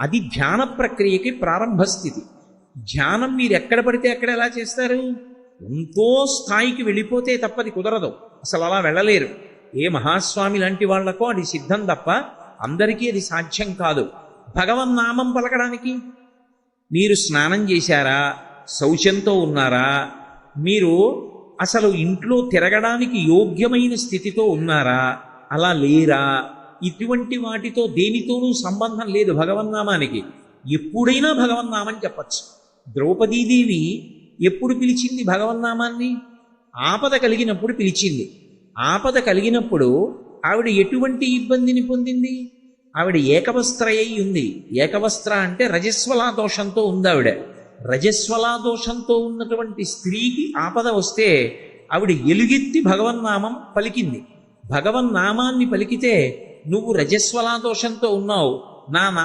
అది ధ్యాన ప్రక్రియకి ప్రారంభ స్థితి ధ్యానం మీరు ఎక్కడ పడితే అక్కడ ఎలా చేస్తారు? ఎంతో స్థాయికి వెళ్ళిపోతే తప్పది కుదరదు. అసలు అలా వెళ్ళలేరు. ఏ మహాస్వామి లాంటి వాళ్ళకో అది సిద్ధం తప్ప అందరికీ అది సాధ్యం కాదు. భగవన్నామం పలకడానికి. మీరు స్నానం చేశారా? శౌచంతో ఉన్నారా? మీరు అసలు ఇంట్లో తిరగడానికి యోగ్యమైన స్థితితో ఉన్నారా? అలా లేరా? ఇటువంటి వాటితో దేనితోనూ సంబంధం లేదు భగవన్నామానికి. ఎప్పుడైనా భగవన్నామని చెప్పచ్చు. ద్రౌపదీదేవి ఎప్పుడు పిలిచింది భగవన్నామాన్ని? ఆపద కలిగినప్పుడు పిలిచింది. ఆపద కలిగినప్పుడు ఆవిడ ఎటువంటి ఇబ్బందిని పొందింది? ఆవిడ ఏకవస్త్రయ్యి ఉంది. ఏకవస్త్ర అంటే రజస్వలా దోషంతో ఉంది ఆవిడ. రజస్వలా దోషంతో ఉన్నటువంటి స్త్రీకి ఆపద వస్తే ఆవిడ ఎలుగెత్తి భగవన్నామం పలికింది. భగవన్నామాన్ని పలికితే నువ్వు రజస్వలా దోషంతో ఉన్నావు. నా నా